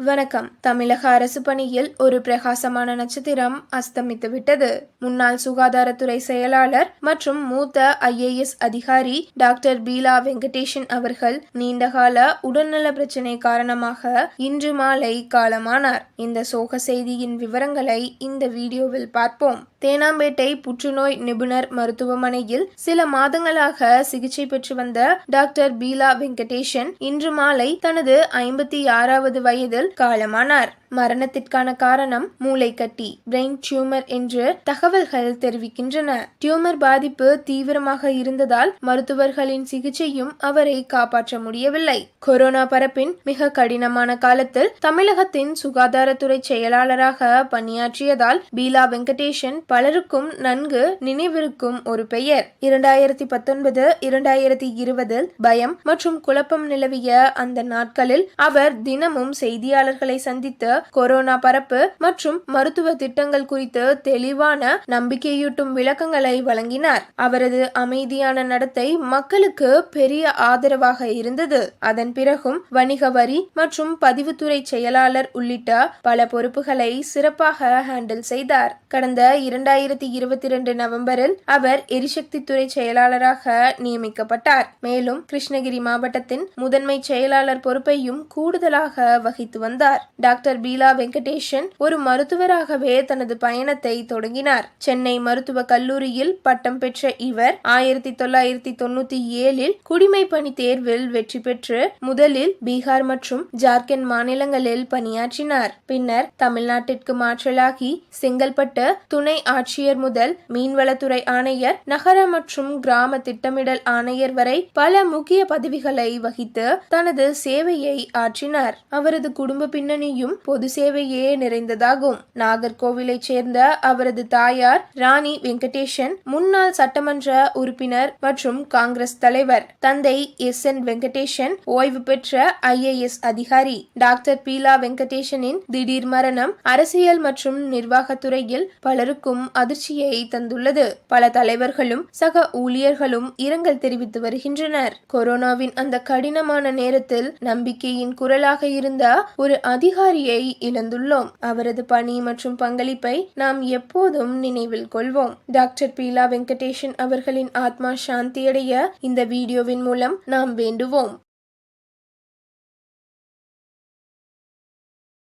வணக்கம். தமிழக அரசு பணியில் ஒரு பிரகாசமான நட்சத்திரம் அஸ்தமித்து விட்டது முன்னாள் சுகாதாரத்துறை செயலாளர் மற்றும் மூத்த ஐஏஎஸ் அதிகாரி டாக்டர் பீலா வெங்கடேஷன் அவர்கள் நீண்டகால உடல்நல பிரச்சினை காரணமாக இன்று மாலை காலமானார். இந்த சோக செய்தியின் விவரங்களை இந்த வீடியோவில் பார்ப்போம். தேனாம்பேட்டை புற்றுநோய் நிபுணர் மருத்துவமனையில் சில மாதங்களாக சிகிச்சை பெற்று வந்த டாக்டர் பீலா வெங்கடேஷன் இன்று மாலை தனது ஐம்பத்தி ஆறாவது வயதில் காலமானார். மரணத்திற்கான காரணம் மூளைக்கட்டி பிரெயின் டியூமர் என்று தகவல்கள் தெரிவிக்கின்றன. டியூமர் பாதிப்பு தீவிரமாக இருந்ததால் மருத்துவர்களின் சிகிச்சையும் அவரை காப்பாற்ற முடியவில்லை. கொரோனா பரப்பின் மிக கடினமான காலத்தில் தமிழகத்தின் சுகாதாரத்துறை செயலாளராக பணியாற்றியதால் பீலா வெங்கடேஷன் பலருக்கும் நன்கு நினைவிருக்கும் ஒரு பெயர். இரண்டாயிரத்தி பத்தொன்பது இரண்டாயிரத்தி இருபதில் பயம் மற்றும் குழப்பம் நிலவிய அந்த நாட்களில் அவர் தினமும் செய்தியாளர்களை சந்தித்து கொரோனா பரப்பு மற்றும் மருத்துவ திட்டங்கள் குறித்து தெளிவான நம்பிக்கையூட்டும் விளக்கங்களை வழங்கினார். அவரது அமைதியான நடத்தை மக்களுக்கு பெரிய ஆதரவாக இருந்தது. அதன் பிறகும் வணிக வரி மற்றும் பதிவுத்துறை செயலாளர் உள்ளிட்ட பல பொறுப்புகளை சிறப்பாக ஹேண்டில் செய்தார். கடந்த இரண்டாயிரத்தி இருபத்தி இரண்டு நவம்பரில் அவர் எரிசக்தி துறை செயலாளராக நியமிக்கப்பட்டார். மேலும் கிருஷ்ணகிரி மாவட்டத்தின் முதன்மை செயலாளர் பொறுப்பையும் கூடுதலாக வகித்து வந்தார். டாக்டர் பீலா வெங்கடேஷன் ஒரு மருத்துவராகவே தனது பயணத்தை தொடங்கினார். சென்னை மருத்துவ கல்லூரியில் பட்டம் பெற்ற இவர் ஆயிரத்தி தொள்ளாயிரத்தி தொண்ணூத்தி ஏழில் குடிமை பணி தேர்வில் வெற்றி பெற்று முதலில் பீகார் மற்றும் ஜார்க்கண்ட் மாநிலங்களில் பணியாற்றினார். பின்னர் தமிழ்நாட்டிற்கு மாற்றலாகி செங்கல்பட்டு துணை ஆட்சியர் முதல் மீன்வளத்துறை ஆணையர் நகர மற்றும் கிராம திட்டமிடல் ஆணையர் வரை பல முக்கிய பதவிகளை வகித்து தனது சேவையை ஆற்றினார். அவரது குடும்ப பின்னணியும் பொது சேவையே நிறைந்ததாகும். நாகர்கோவிலைச் சேர்ந்த அவரது தாயார் ராணி வெங்கடேஷன் முன்னாள் சட்டமன்ற உறுப்பினர் மற்றும் காங்கிரஸ் தலைவர். தந்தை எஸ். என். வெங்கடேஷன் ஓய்வு பெற்ற ஐஏஎஸ் அதிகாரி. டாக்டர் பீலா வெங்கடேஷனின் திடீர் மரணம் அரசியல் மற்றும் நிர்வாகத்துறையில் பலருக்கும் அதிர்ச்சியை தந்துள்ளது. பல தலைவர்களும் சக ஊழியர்களும் இரங்கல் தெரிவித்து வருகின்றனர். கொரோனாவின் அந்த கடினமான நேரத்தில் நம்பிக்கையின் குரலாக இருந்த ஒரு அதிகாரியை இழந்துள்ளோம். அவரது பணி மற்றும் பங்களிப்பை நாம் எப்போதும் நினைவில் கொள்வோம். டாக்டர் பீலா வெங்கடேஷன் அவர்களின் ஆத்மா சாந்தியடைய இந்த வீடியோவின் மூலம் நாம் வேண்டுவோம்.